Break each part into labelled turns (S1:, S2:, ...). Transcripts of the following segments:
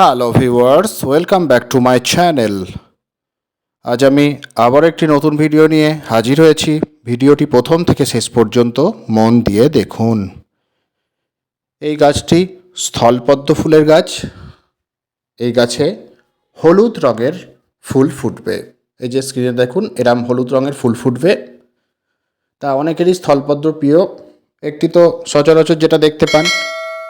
S1: Hello viewers welcome back to my channel আজ আমি আবার একটি নতুন ভিডিও নিয়ে হাজির হয়েছি। ভিডিওটি প্রথম থেকে শেষ পর্যন্ত মন দিয়ে দেখুন। এই গাছটি স্থলপদ্ম ফুলের গাছ। এই গাছে হলুদ রঙের ফুল ফুটবে। এই যে স্ক্রিনে দেখুন, এরাম হলুদ রঙের ফুল ফুটবে। তা অনেকেরই স্থলপদ্ম প্রিয়। একটি তো সচরাচর যেটা দেখতে পান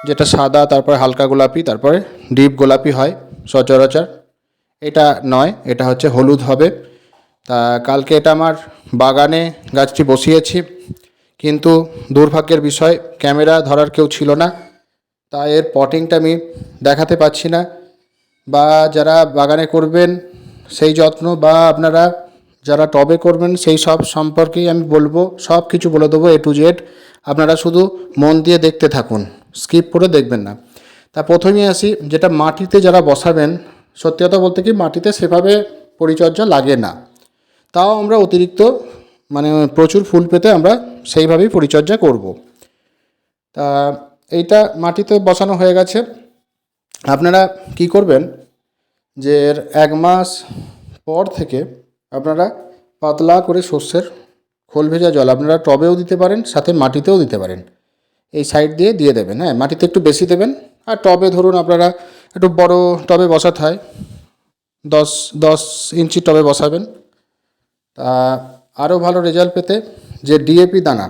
S1: যেটা সাদা, তারপরে হালকা গোলাপি, তারপরে ডিপ গোলাপি হয় সচরাচর। এটা নয়, এটা হচ্ছে হলুদ হবে। তা কালকে এটা আমার বাগানে গাছটি বসিয়েছি, কিন্তু দুর্ভাগ্যের বিষয়, ক্যামেরা ধরার কেউ ছিল না। তা এর পটিংটা আমি দেখাতে পাচ্ছি না। বা যারা বাগানে করবেন, সেই যত্ন বা আপনারা যারা টবে করবেন, সেই সব সম্পর্কেই আমি বলব সব কিছু বলে দেবো এ টু জেড। আপনারা শুধু মন দিয়ে দেখতে থাকুন। স্কিপ করে দেখবেন না। তা প্রথমেই আসি, যেটা মাটিতে যারা বসাবেন, সত্যি কথা বলতে কি মাটিতে সেভাবে পরিচর্যা লাগে না। তাও আমরা অতিরিক্ত মানে প্রচুর ফুল পেতে আমরা সেইভাবেই পরিচর্যা করব। তা এইটা মাটিতে বসানো হয়ে গেছে। আপনারা কি করবেন যে এর এক মাস পর থেকে আপনারা পাতলা করে শস্যের খোল ভেজা জল, আপনারা টবেও দিতে পারেন, সাথে মাটিতেও দিতে পারেন। এই সাইড দিয়ে দিয়ে দেবেন হ্যাঁ? মাটিতে একটু বেশি দেবেন। আর টবে ধরুন আপনারা একটু বড় টবে বসাতে হয়, দশ দশ ইঞ্চি টবে বসাবেন। তা আরও ভালো রেজাল্ট পেতে যে ডিএপি দানা,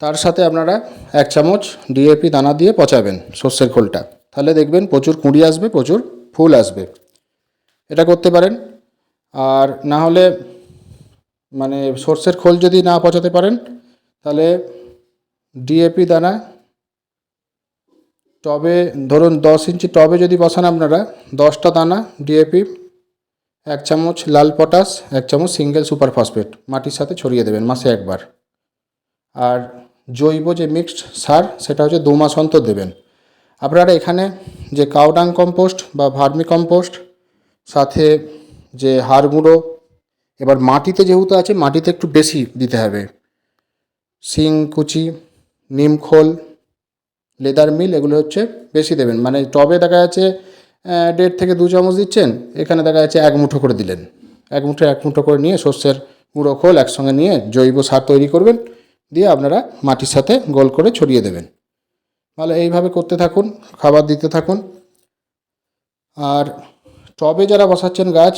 S1: তার সাথে আপনারা এক চামচ ডিএপি দানা দিয়ে পচাবেন শস্যের খোলটা। তাহলে দেখবেন প্রচুর কুঁড়ি আসবে, প্রচুর ফুল আসবে। এটা করতে পারেন। আর না হলে মানে সর্ষের খোল যদি না পচাতে পারেন, তাহলে ডিএপি দানা, টবে, ধরুন দশ ইঞ্চি টবে যদি বসান আপনারা, দশটা দানা ডিএপি এক চামচ লাল পটাশ, এক চামচ সিঙ্গেল সুপার ফসফেট, মাটির সাথে ছড়িয়ে দেবেন মাসে একবার। আর জৈব যে মিক্সড সার, সেটা হচ্ছে দু মাস অন্তর দেবেন। আপনারা এখানে যে কাউডাং কম্পোস্ট বা ভার্মি কম্পোস্ট, সাথে যে হাড় গুঁড়ো, এবার মাটিতে যেহেতু আছে, মাটিতে একটু বেশি দিতে হবে। শিং, কুচি নিমখোল লেদার মিল, এগুলো হচ্ছে বেশি দেবেন। মানে টবে দেখা যাচ্ছে দেড় থেকে দু চামচ দিচ্ছেন, এখানে দেখা যাচ্ছে এক মুঠো করে দিলেন। এক মুঠো এক মুঠো করে নিয়ে শস্যের গুঁড়ো খোল একসঙ্গে নিয়ে জৈব সার তৈরি করবেন, দিয়ে আপনারা মাটির সাথে গোল করে ছড়িয়ে দেবেন। তাহলে এইভাবে করতে থাকুন, খাবার দিতে থাকুন। আর টবে যারা বসাচ্ছেন গাছ,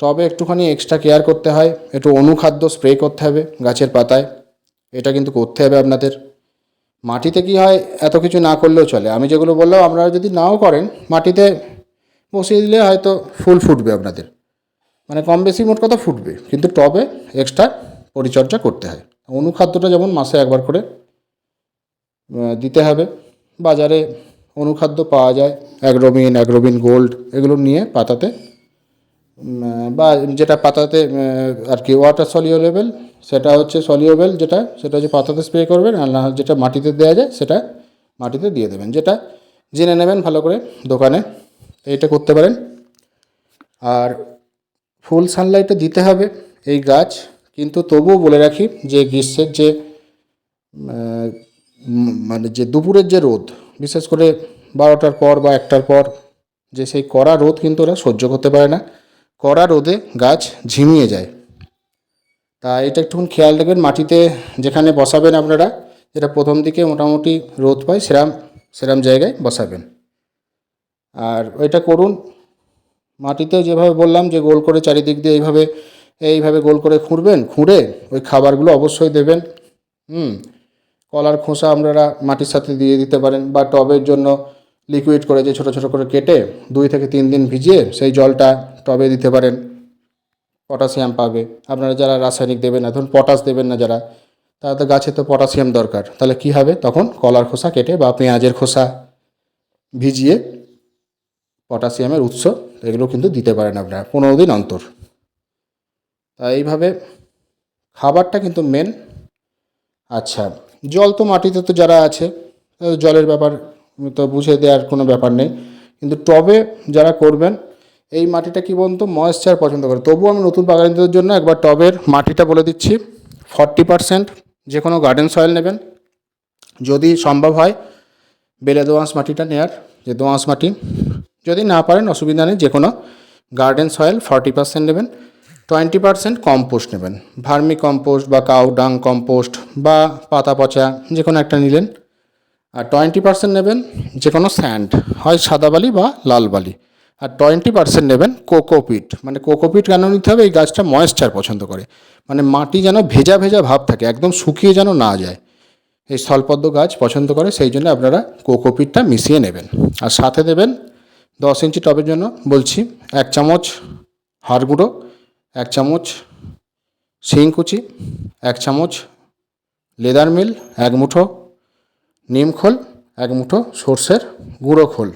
S1: টবে একটুখানি এক্সট্রা কেয়ার করতে হয়, একটু অনুখাদ্য স্প্রে করতে হবে গাছের পাতায়। এটা কিন্তু করতে হবে আপনাদের। মাটিতে কি হয়, এত কিছু না করলেও চলে। আমি যেগুলো বললাম, আপনারা যদি নাও করেন, মাটিতে বসিয়ে দিলে হয়তো ফুল ফুটবে আপনাদের। মানে কম বেশি মোট কথা ফুটবে, কিন্তু টবে এক্সট্রা পরিচর্যা করতে হয়। অনুখাদ্যটা যেমন মাসে একবার করে দিতে হবে। বাজারে অনুখাদ্য পাওয়া যায় অ্যাগ্রোবিন অ্যাগ্রোবিন গোল্ড, এগুলো নিয়ে পাতাতে বা যেটা পাতাতে আর কি ওয়াটার সলিউলেবল সেটা হচ্ছে সলিউবেল যেটা, সেটা হচ্ছে পাতাতে স্প্রে করবেন আর না যেটা মাটিতে দেওয়া যায় সেটা মাটিতে দিয়ে দেবেন। যেটা জেনে নেবেন ভালো করে দোকানে, এইটা করতে পারেন। আর ফুল সানলাইটে দিতে হবে এই গাছ, কিন্তু তবুও বলে রাখি যে গ্রীষ্মের যে মানে যে দুপুরের যে রোদ, বিশেষ করে বারোটার পর বা একটার পর, যে সেই কড়া রোদ কিন্তু ওরা সহ্য করতে পারে না। কড়া রোদে গাছ ঝিমিয়ে যায়। তা এটা একটুখানি খেয়াল রাখবেন, মাটিতে যেখানে বসাবেন আপনারা, যেটা প্রথম দিকে মোটামুটি রোদ পায়, সেরাম সেরাম জায়গায় বসাবেন। আর ওইটা করুন মাটিতেও যেভাবে বললাম যে গোল করে চারিদিক দিয়ে এইভাবে এইভাবে গোল করে খুঁড়বেন, খুঁড়ে ওই খাবারগুলো অবশ্যই দেবেন। হুম, কলার খোসা আপনারা মাটির সাথে দিয়ে দিতে পারেন বা টবের জন্য লিকুইড করে যে ছোটো ছোটো করে কেটে দুই থেকে তিন দিন ভিজিয়ে সেই জলটা টবে দিতে পারেন। পটাশিয়াম পাবে। আপনারা যারা রাসায়নিক দেবেন না, ধরুন পটাশ দেবেন না যারা, তারা তো গাছে তো পটাশিয়াম দরকার। তাহলে কি হবে? তখন কলার খোসা কেটে বা পেঁয়াজের খোসা ভিজিয়ে পটাশিয়ামের উৎস, এগুলো কিন্তু দিতে পারেন আপনারা পনেরো দিন অন্তর। তা এইভাবে খাবারটা কিন্তু মেন আচ্ছা জল তো মাটিতে তো যারা আছে জলের ব্যাপার তো বুঝে দেওয়ার কোনো ব্যাপার নেই। কিন্তু টবে যারা করবেন এই মাটিটা কি বলুন তো ময়েশ্চার পছন্দ করে। তবুও আমি নতুন বাগানিদের জন্য একবার টবের মাটিটা বলে দিচ্ছি। ফর্টি পারসেন্ট যে কোনো গার্ডেন সয়েল নেবেন। যদি সম্ভব হয়, বেলে দোআঁশ মাটিটা নেয়ার, যে দোআঁশ মাটি। যদি না পারেন, অসুবিধা নেই যে কোনো গার্ডেন সয়েল ফর্টি পার্সেন্ট নেবেন। টোয়েন্টি পার্সেন্ট কম্পোস্ট নেবেন। ভার্মি কম্পোস্ট বা কাউ ডাং কম্পোস্ট বা পাতা পচা যে কোনো একটা নিলেন। আর টোয়েন্টি পার্সেন্ট নেবেন যে কোনো স্যান্ড হয় সাদা বালি বা লাল বালি। আর টোয়েন্টি পার্সেন্ট নেবেন কোকোপিট মানে কোকোপিট কেন নিতে হবে? এই গাছটা ময়েশ্চার পছন্দ করে। মানে মাটি যেন ভেজা ভেজা ভাব থাকে, একদম শুকিয়ে যেন না যায়। এই স্থলপদ্ম গাছ পছন্দ করে, সেই জন্য আপনারা কোকোপিটটা মিশিয়ে নেবেন। আর সাথে দেবেন দশ ইঞ্চি টবের জন্য বলছি এক চামচ হাড় গুঁড়ো, এক চামচ শিংকুচি এক চামচ লেদার মিল, এক মুঠো নিম খোল, এক মুঠো সর্ষের গুঁড়ো খোল।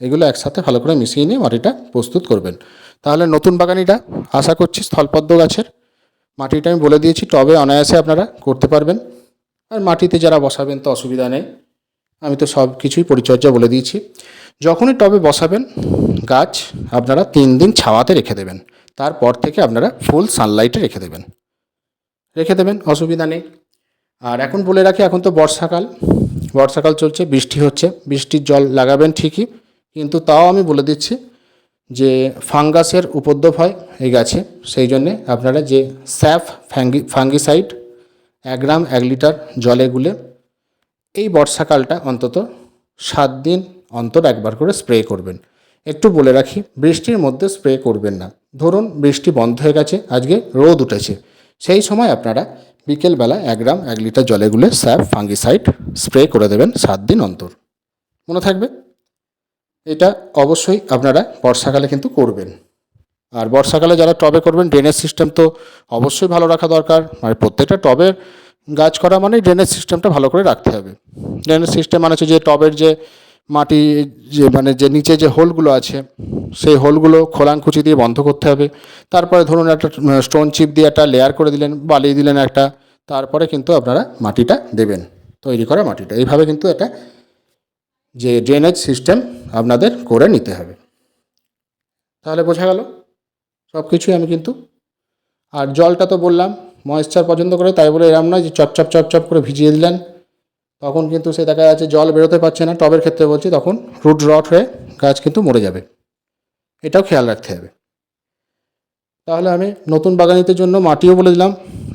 S1: এগুলো একসাথে ভালো করে মিশিয়ে নিয়ে মাটিটা প্রস্তুত করবেন। তাহলে নতুন বাগানিটা আশা করছি স্থলপদ্ম গাছের মাটিটা আমি বলে দিয়েছি, টবে অনায়াসে আপনারা করতে পারবেন। আর মাটিতে যারা বসাবেন তো অসুবিধা নেই। আমি তো সব কিছুই পরিচর্যা বলে দিয়েছি। যখনই টবে বসাবেন, গাছ আপনারা তিন দিন ছাওয়াতে রেখে দেবেন। তারপর থেকে আপনারা ফুল সানলাইটে রেখে দেবেন। রেখে দেবেন, অসুবিধা নেই। আর এখন বলে রাখি, এখন তো বর্ষাকাল। বর্ষাকাল চলছে, বৃষ্টি হচ্ছে। বৃষ্টির জল লাগাবেন ঠিকই। কিন্তু তাও আমি বলে দিচ্ছি যে ফাঙ্গাসের উপদ্রব হয় এই গাছে, সেই জন্যে আপনারা যে স্যাফ ফ্যাঙ্গি ফাঙ্গিসাইড এক গ্রাম, এক লিটার জলে গুলে এই বর্ষাকালটা অন্তত সাত দিন অন্তর একবার করে স্প্রে করবেন। একটু বলে রাখি, বৃষ্টির মধ্যে স্প্রে করবেন না। ধরুন বৃষ্টি বন্ধ হয়ে গেছে, আজকে রোদ উঠেছে। সেই সময় আপনারা বিকেলবেলা এক গ্রাম, এক লিটার জলে গুলে স্যাপ ফাঙ্গিসাইড স্প্রে করে দেবেন সাত দিন অন্তর। মনে থাকবে? এটা অবশ্যই আপনারা বর্ষাকালে কিন্তু করবেন। আর বর্ষাকালে যারা টবে করবেন ড্রেনেজ সিস্টেম তো অবশ্যই ভালো রাখা দরকার। মানে প্রত্যেকটা টবের গাছ করা মানে ড্রেনেজ সিস্টেমটা ভালো করে রাখতে হবে। ড্রেনেজ সিস্টেম মানে হচ্ছে যে টবের যে মাটি, যে মানে যে নিচে যে হোলগুলো আছে, সেই হোলগুলো খোলাংকুচি দিয়ে বন্ধ করতে হবে। তারপরে ধরুন একটা স্টোন চিপ দিয়ে একটা লেয়ার করে দিলেন বালি দিলেন একটা, তারপরে কিন্তু আপনারা মাটিটা দেবেন, তৈরি করা মাটিটা। এইভাবে কিন্তু একটা যে ড্রেনেজ সিস্টেম আপনাদের করে নিতে হবে। তাহলে বোঝা গেল সব কিছুই আমি কিন্তু, আর জলটা তো বললাম ময়েশ্চার পছন্দ করে তাই বলে এরম নয় যে চপচপ চপচপ করে ভিজিয়ে দিলেন। তখন কিন্তু সে দেখা যাচ্ছে জল বেরোতে পারছে না, টবের ক্ষেত্রে বলছি, তখন রুট রট হয়ে গাছ কিন্তু মরে যাবে। এটাও খেয়াল রাখতে হবে। তাহলে আমি নতুন বাগানিতে জন্য মাটিও বলে দিলাম,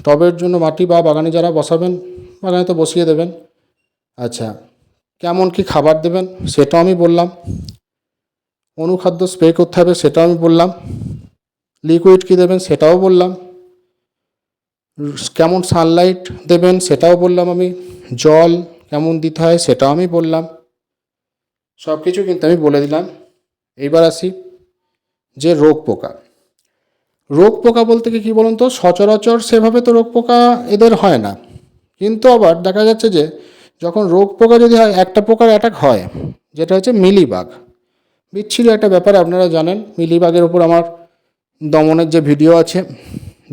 S1: টবের জন্য মাটি বা বাগানে যারা বসাবেন, বাগানে তো বসিয়ে দেবেন। আচ্ছা কেমন কি খাবার দেবেন সেটাও আমি বললাম। অনুখাদ্য স্প্রে করতে হবে সেটাও আমি বললাম। লিকুইড কী দেবেন সেটাও বললাম। কেমন সানলাইট দেবেন সেটাও বললাম আমি। জল কেমন দিতে হয় সেটাও আমি বললাম। সব কিছু কিন্তু আমি বলে দিলাম। এইবার আসি যে রোগ পোকা। রোগ পোকা বলতে কি বলুন তো? সচরাচর সেভাবে তো রোগ পোকা এদের হয় না। কিন্তু আবার দেখা যাচ্ছে যে যখন রোগ পোকা যদি হয়, একটা পোকার অ্যাটাক হয়, যেটা হচ্ছে মিলিবাগ। বিচ্ছিরি একটা ব্যাপার, আপনারা জানেন, মিলিবাগের উপর আমার দমনের যে ভিডিও আছে,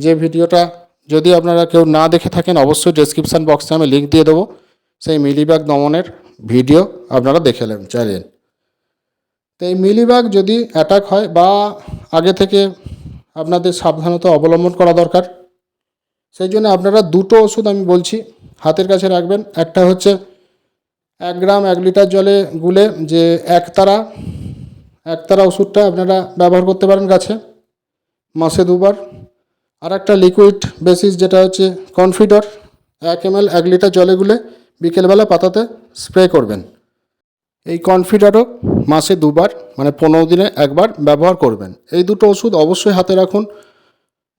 S1: যে ভিডিওটা যদি আপনারা কেউ না দেখে থাকেন, অবশ্যই ডেসক্রিপশান বক্সে আমি লিঙ্ক দিয়ে দেবো। সেই মিলিবাগ দমনের ভিডিও আপনারা দেখে নেন চাইলেন তো এই মিলিবাগ যদি অ্যাটাক হয় বা আগে থেকে আপনাদের সাবধানতা অবলম্বন করা দরকার, সেই জন্য আপনারা দুটো ওষুধ আমি বলছি। হাতের কাছে রাখবেন। একটা হচ্ছে এক গ্রাম এক লিটার জলে গুলে যে একতারা একতারা ওষুধটা আপনারা ব্যবহার করতে পারেন গাছে মাসে দুবার। আর একটা লিকুইড বেসিস যেটা হচ্ছে কনফিডর এক এম এল এক লিটার জলে গুলে বিকেলবেলা পাতাতে স্প্রে করবেন। এই কনফিডারও মাসে দুবার মানে পনেরো দিনে একবার ব্যবহার করবেন। এই দুটো ওষুধ অবশ্যই হাতে রাখুন।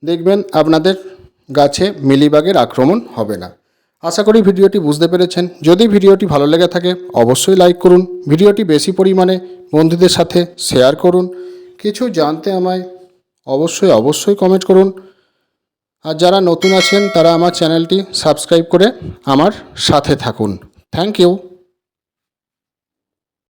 S1: দেখবেন আপনাদের গাছে মিলিবাগের আক্রমণ হবে না। আশা করি ভিডিওটি বুঝতে পেরেছেন। যদি ভিডিওটি ভালো লেগে থাকে, অবশ্যই লাইক করুন। ভিডিওটি বেশি পরিমাণে বন্ধুদের সাথে শেয়ার করুন। কিছু জানতে আমায় অবশ্যই অবশ্যই কমেন্ট করুন। আর যারা নতুন আছেন, তারা আমার চ্যানেলটি সাবস্ক্রাইব করে আমার সাথে থাকুন। Thank you